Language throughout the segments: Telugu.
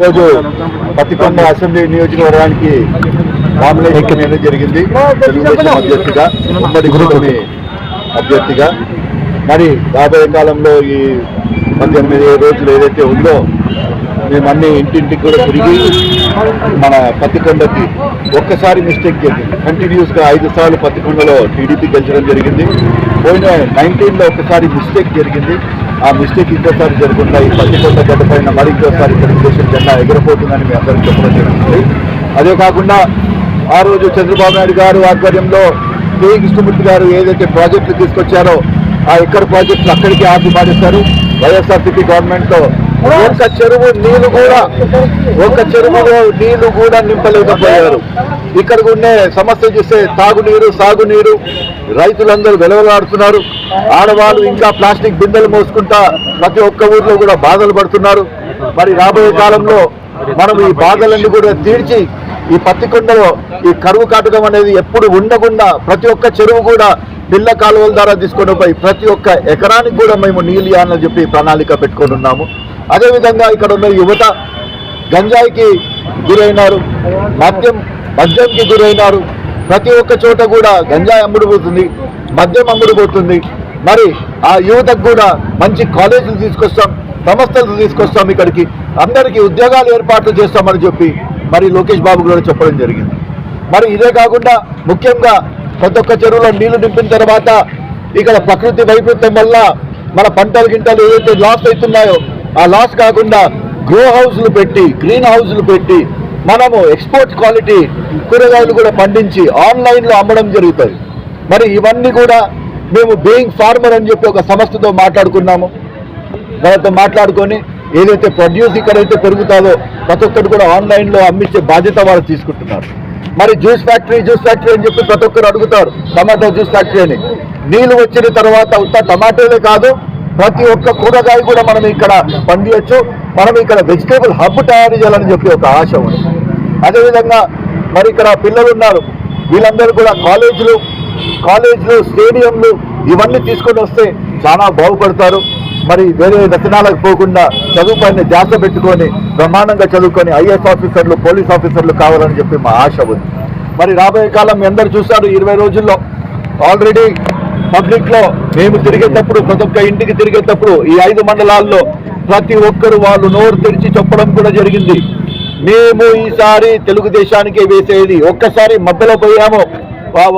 ఈరోజు పత్తికొండ అసెంబ్లీ నియోజకవర్గానికి నామినేషన్ వేయడం జరిగింది. తెలుగుదేశం అభ్యర్థిగా ఉమ్మడి కూటమి అభ్యర్థిగా. మరి రాబోయే కాలంలో ఈ పద్దెనిమిది రోజులు ఏదైతే ఉందో మేము అన్ని ఇంటింటికి కూడా తిరిగి మన పత్తికొండకి ఒక్కసారి మిస్టేక్ జరిగింది. కంటిన్యూస్గా ఐదు సార్లు పత్తికొండలో టీడీపీ గెలిచడం జరిగింది. పోయిన నైన్టీన్లో ఒకసారి మిస్టేక్ జరిగింది. ఆ మిస్టేక్ ఇంకోసారి జరగకుండా ఈ పత్తికొండ గడ్డ పైన మరి ఇంకోసారి తెలుగుదేశం జెండా ఎగిరిపోతుందని మీ అందరికీ చెప్పడం జరుగుతుంది. అదే కాకుండా ఆ రోజు చంద్రబాబు నాయుడు గారు ఆధ్వర్యంలో కే. కృష్ణమూర్తి గారు ఏదైతే ప్రాజెక్టులు తీసుకొచ్చారో ఆ ఎక్కడ ప్రాజెక్టులు అక్కడికి ఆపి పాటిస్తారు వైఎస్ఆర్సీపీ గవర్నమెంట్తో ఒక ఒక్క చెరువు నీళ్ళు కూడా ఒక చెరువులో నీళ్ళు కూడా నింపలేకపోయారు. ఇక్కడ ఉండే సమస్య చూస్తే తాగునీరు సాగునీరు రైతులందరూ వెలవలాడుతున్నారు. ఆడవాళ్ళు ఇంకా ప్లాస్టిక్ బిందెలు మోసుకుంటా ప్రతి ఒక్క ఊర్లో కూడా బాధలు పడుతున్నారు. మరి రాబోయే కాలంలో మనం ఈ బాధలన్నీ కూడా తీర్చి ఈ పత్తికొండలో ఈ కరువు కాటకం అనేది ఎప్పుడు ఉండకుండా ప్రతి ఒక్క చెరువు కూడా పిల్ల కాలువల ద్వారా తీసుకొని పోయి ప్రతి ఒక్క ఎకరానికి కూడా మేము నీళ్ళు అని చెప్పి ప్రణాళిక పెట్టుకొని ఉన్నాము. అదేవిధంగా ఇక్కడ ఉన్న యువత గంజాయికి గురైనారు. మద్యం మద్యంకి గురైనారు. ప్రతి ఒక్క చోట కూడా గంజాయి అమ్ముడుపోతుంది మద్యం అమ్ముడుపోతుంది. మరి ఆ యువతకు కూడా మంచి కాలేజీలు తీసుకొస్తాం సంస్థలు తీసుకొస్తాం ఇక్కడికి. అందరికీ ఉద్యోగాలు ఏర్పాట్లు చేస్తామని చెప్పి మరి లోకేష్ బాబు కూడా చెప్పడం జరిగింది. మరి ఇదే కాకుండా ముఖ్యంగా ప్రతి ఒక్క చెరువులో నీళ్ళు నింపిన తర్వాత ఇక్కడ ప్రకృతి వైపరీత్యం వల్ల మన పంటలు గింటలు ఏదైతే లాస్ అవుతున్నాయో ఆ లాస్ కాకుండా గ్రో హౌస్లు పెట్టి గ్రీన్ హౌస్లు పెట్టి మనము ఎక్స్పోర్ట్ క్వాలిటీ కూరగాయలు కూడా పండించి ఆన్లైన్లో అమ్మడం జరుగుతుంది. మరి ఇవన్నీ కూడా మేము బీయింగ్ ఫార్మర్ అని చెప్పి ఒక సంస్థతో మాట్లాడుకున్నాము. వాళ్ళతో మాట్లాడుకొని ఏదైతే ప్రొడ్యూస్ ఇక్కడైతే పెరుగుతుందో ప్రతి ఒక్కరు కూడా ఆన్లైన్లో అమ్మించే బాధ్యత వాళ్ళు తీసుకుంటున్నారు. మరి జ్యూస్ ఫ్యాక్టరీ జ్యూస్ ఫ్యాక్టరీ అని చెప్పి ప్రతి ఒక్కరు అడుగుతారు టమాటో జ్యూస్ ఫ్యాక్టరీ అని. నీళ్ళు వచ్చిన తర్వాత ఉత్త టమాటోలే కాదు ప్రతి ఒక్క కూరగాయ కూడా మనం ఇక్కడ పండియచ్చు. మనం ఇక్కడ వెజిటేబుల్ హబ్ తయారు చేయాలని చెప్పి ఒక ఆశ ఉంది. అదేవిధంగా మరి ఇక్కడ పిల్లలు ఉన్నారు. వీళ్ళందరూ కూడా కాలేజీలు కాలేజీలు స్టేడియంలు ఇవన్నీ తీసుకొని వస్తే చాలా బాగుపడతారు. మరి వేరే దర్శనాలకు పోకుండా చదువు పైన ధ్యాస పెట్టుకొని బ్రహ్మాండంగా చదువుకొని ఐఏఎస్ ఆఫీసర్లు పోలీస్ ఆఫీసర్లు కావాలని చెప్పి మా ఆశ ఉంది. మరి రాబోయే కాలం మీ అందరు చూస్తారు ఇరవై రోజుల్లో. ఆల్రెడీ పబ్లిక్లో మేము తిరిగేటప్పుడు ప్రతి ఒక్క ఇంటికి తిరిగేటప్పుడు ఈ ఐదు మండలాల్లో ప్రతి ఒక్కరు వాళ్ళు నోరు తెరిచి చెప్పడం కూడా జరిగింది. మేము ఈసారి తెలుగుదేశానికే వేసేది. ఒక్కసారి మబ్బలో పోయాము.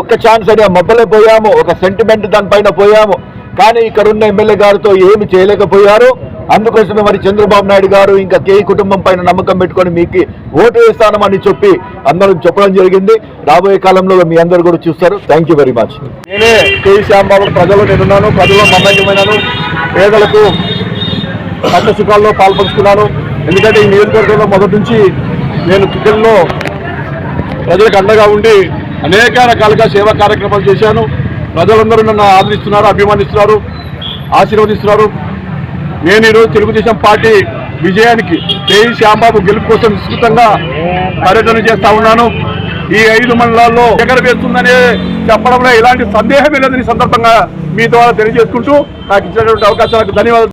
ఒక్క ఛాన్స్ అని మబ్బలే మబ్బలో పోయాము. ఒక సెంటిమెంట్ దానిపైన పోయాము. కానీ ఇక్కడ ఉన్న ఎమ్మెల్యే గారితో ఏమి చేయలేకపోయారు. అందుకోసమే మరి చంద్రబాబు నాయుడు గారు ఇంకా కే కుటుంబం పైన నమ్మకం పెట్టుకొని మీకు ఓటు వేస్తానమని చెప్పి అందరూ చెప్పడం జరిగింది. రాబోయే కాలంలో మీ అందరు కూడా చూస్తారు. థ్యాంక్ యూ వెరీ మచ్ నేనే కే శ్యాంబాబు ప్రజలు నేనున్నాను. ప్రజల్లో మమ్మకమైనాను పేదలకు సుఖాల్లో పాల్పంచుకున్నాను. ఎందుకంటే ఈ నియోజకవర్గంలో మొదటి నుంచి నేను క్రికెట్లో ప్రజలకు అండగా ఉండి అనేక రకాలుగా సేవా కార్యక్రమాలు చేశాను. ప్రజలందరూ నన్ను ఆదరిస్తున్నారు అభిమానిస్తున్నారు ఆశీర్వదిస్తున్నారు. నేను ఈరోజు తెలుగుదేశం పార్టీ విజయానికి కేఈ శ్యాంబాబు గెలుపు కోసం విస్తృతంగా పర్యటన చేస్తా ఉన్నాను. ఈ ఐదు మండలాల్లో ఎక్కడ వేస్తుందనే చెప్పడంలో ఎలాంటి సందేహం లేదని సందర్భంగా మీ ద్వారా తెలియజేసుకుంటూ నాకు ఇచ్చినటువంటి అవకాశాలకు ధన్యవాదాలు.